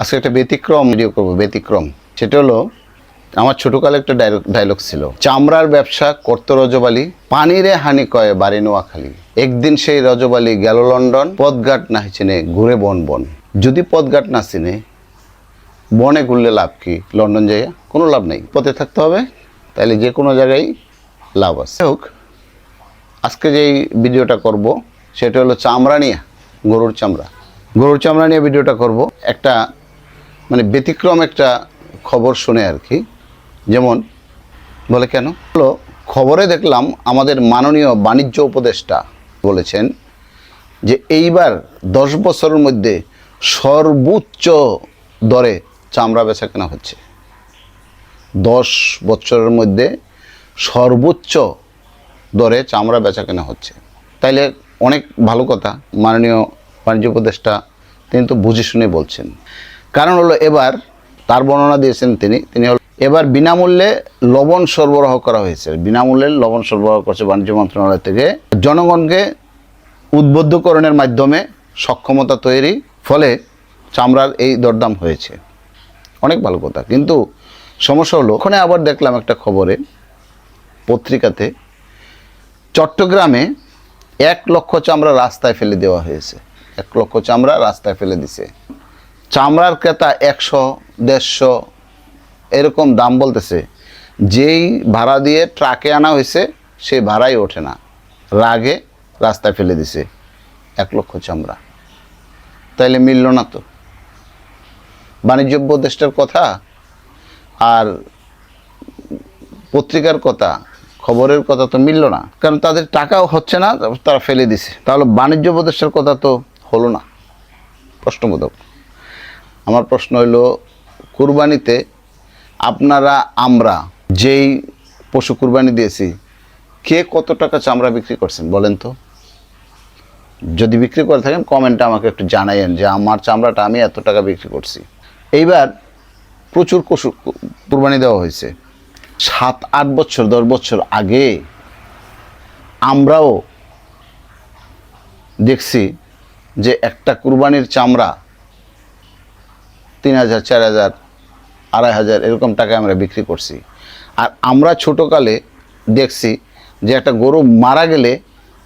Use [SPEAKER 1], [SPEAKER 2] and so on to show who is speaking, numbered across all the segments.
[SPEAKER 1] আজকে একটা ব্যতিক্রম ভিডিও করব, ব্যতিক্রম। সেটা হলো, আমার ছোটকালে একটা ডায়লগ ছিল। চামড়ার ব্যবসা করতো রজবালি, পানিরে হানি কয়ে বাড়ি নোয়াখালী। একদিন সেই রজবালি গেল লন্ডন, পদঘাট না চিনে ঘুরে বন বন। যদি পদঘাট না চিনে, বনে ঘুরলে লাভ কি? লন্ডন যাইয়া কোনো লাভ নেই। পথে থাকতে হবে তাহলে যে কোনো জায়গায় লাভ আছে। হোক, আজকে যেই ভিডিওটা করব, সেটা হলো চামড়া নিয়ে, গরুর চামড়া। গরুর চামড়া নিয়ে ভিডিওটা করব। একটা মানে ব্যতিক্রম একটা খবর শুনে আর কি। যেমন, বলে কেন? হলো, খবরে দেখলাম আমাদের মাননীয় বাণিজ্য উপদেষ্টা বলেছেন যে এইবার দশ বছরের মধ্যে সর্বোচ্চ দরে চামড়া বেচা কেনা হচ্ছে। দশ বছরের মধ্যে সর্বোচ্চ দরে চামড়া বেচা কেনা হচ্ছে। তাইলে অনেক ভালো কথা, মাননীয় বাণিজ্য উপদেষ্টা তিনি তো বুঝে শুনে বলছেন। কারণ হলো এবার তার বর্ণনা দিয়েছেন তিনি তিনি হল এবার বিনামূল্যে লবণ সরবরাহ করা হয়েছে। বিনামূল্যে লবণ সরবরাহ করছে বাণিজ্য মন্ত্রণালয় থেকে। জনগণকে উদ্বুদ্ধকরণের মাধ্যমে সক্ষমতা তৈরি, ফলে চামড়ার এই দরদাম হয়েছে। অনেক ভালো কথা, কিন্তু সমস্যা হলো, ওখানে আবার দেখলাম একটা খবরে, পত্রিকাতে চট্টগ্রামে এক লক্ষ চামড়া রাস্তায় ফেলে দেওয়া হয়েছে। এক লক্ষ চামড়া রাস্তায় ফেলে দিছে। চামড়ার ক্রেতা একশো, দেড়শো, এরকম দাম বলতেছে। যেই ভাড়া দিয়ে ট্রাকে আনা হয়েছে সেই ভাড়াই ওঠে না। রাগে রাস্তায় ফেলে দিছে এক লক্ষ চামড়া। তাইলে মিলল না তো। বাণিজ্য উপদেষ্টার কথা আর পত্রিকার কথা, খবরের কথা তো মিলল না। কারণ তাদের টাকাও হচ্ছে না, তারা ফেলে দিছে। তাহলে বাণিজ্য উপদেষ্টার কথা তো হলো না। প্রশ্নবোধক। আমার প্রশ্ন হলো কুরবানিতে আপনারা, আমরা যেই পশু কুরবানি দিয়েছি, কে কত টাকা চামড়া বিক্রি করছেন বলেন তো? যদি বিক্রি করে থাকেন কমেন্টে আমাকে একটু জানাইয়েন যে আমার চামড়াটা আমি এত টাকা বিক্রি করছি। এইবার প্রচুর পশু কুরবানি দেওয়া হয়েছে। সাত, আট বছর, দশ বছর আগে আমরাও দেখছি যে একটা কুরবানির চামড়া তিন হাজার, চার হাজার, আড়াই হাজার এরকম টাকায় আমরা বিক্রি করছি। আর আমরা ছোটোকালে দেখছি যে একটা গরু মারা গেলে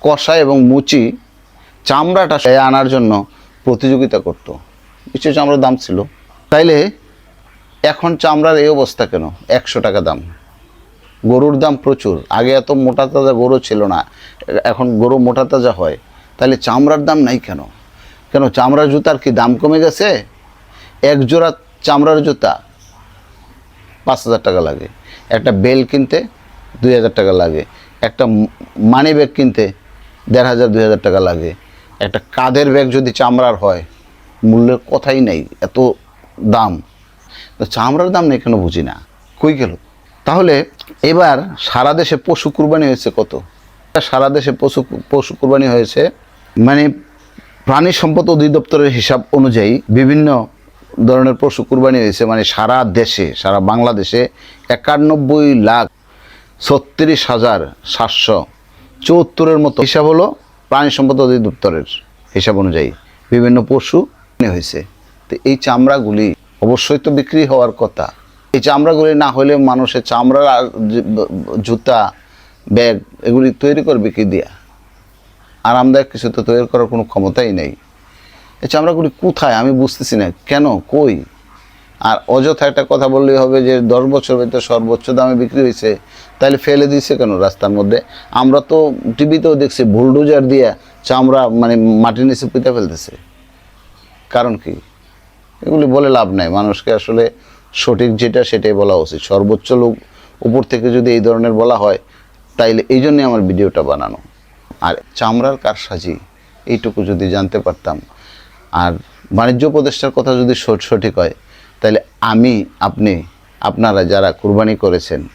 [SPEAKER 1] কষা এবং মুচি চামড়াটা সে আনার জন্য প্রতিযোগিতা করত। কিছু চামড়ার দাম ছিল। তাইলে এখন চামড়ার এই অবস্থা কেন? একশো টাকা দাম। গরুর দাম প্রচুর। আগে এত মোটা তাজা গরু ছিল না। এখন গরু মোটা তাজা হয়। তাহলে চামড়ার দাম নাই কেন? কেন চামড়ার জুতার কি দাম কমে গেছে? এক জোড়া চামড়ার জুতা পাঁচ হাজার টাকা লাগে। একটা বেল কিনতে দুই হাজার টাকা লাগে। একটা মানি ব্যাগ কিনতে দেড় হাজার, দুই হাজার টাকা লাগে। একটা কাঁধের ব্যাগ যদি চামড়ার হয়, মূল্যের কথাই নেই, এত দাম। তো চামড়ার দাম নেই কেন বুঝি না? কই গেল? তাহলে এবার সারা দেশে পশু কুরবানি হয়েছে কত? সারা দেশে পশু পশু কুরবানি হয়েছে মানে প্রাণী সম্পদ অধিদপ্তরের হিসাব অনুযায়ী বিভিন্ন ধরনের পশু কুরবানি হয়েছে মানে সারা দেশে, সারা বাংলাদেশে একানব্বই লাখ ছত্রিশ হাজার সাতশো চুয়াত্তরের মতো হিসাব হলো প্রাণী সম্পদ অধিদপ্তরের হিসাব অনুযায়ী বিভিন্ন পশু হয়েছে। তো এই চামড়াগুলি অবশ্যই তো বিক্রি হওয়ার কথা। এই চামড়াগুলি না হলে মানুষের চামড়ার জুতা, ব্যাগ, এগুলি তৈরি করবে কি দিয়া? আরামদায়ক কিছু তো তৈরি করার কোনো ক্ষমতাই নেই। এই চামড়াগুলি কোথায়? আমি বুঝতেছি না। কেন? কই? আর অযথা একটা কথা বললেই হবে যে, দশ বছর ভিতরে সর্বোচ্চ দামে বিক্রি হয়েছে তাহলে ফেলে দিয়েছে কেন রাস্তার মধ্যে? আমরা তো টিভিতেও দেখছি, বুলডোজার দিয়ে চামড়া মানে মাটির নিচে পুঁতে ফেলতেছে। কারণ কি? এগুলি বলে লাভ নাই। মানুষকে আসলে সঠিক যেটা সেটাই বলা উচিত। সর্বোচ্চ লোক উপর থেকে যদি এই ধরনের বলা হয়, তাইলে এই জন্যই আমার ভিডিওটা বানানো। আর চামড়ার কারসাজি, এইটুকু যদি জানতে পারতাম আর বাণিজ্য উপদেষ্টার কথা যদি সঠ- সঠিক হয়, তাহলে আমি, আপনি, আপনারা যারা কুরবানি করেছেন,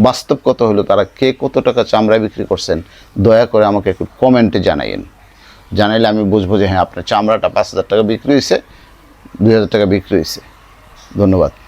[SPEAKER 1] বাস্তব কত হলো তারা কে কত টাকা চামড়া বিক্রি করছেন, দয়া করে আমাকে একটু কমেন্টে জানাইন জানাইলে আমি বুঝব যে হ্যাঁ আপনার চামড়াটা পাঁচ হাজার টাকা বিক্রি হয়েছে দুই হাজার টাকা বিক্রি হয়েছে ধন্যবাদ।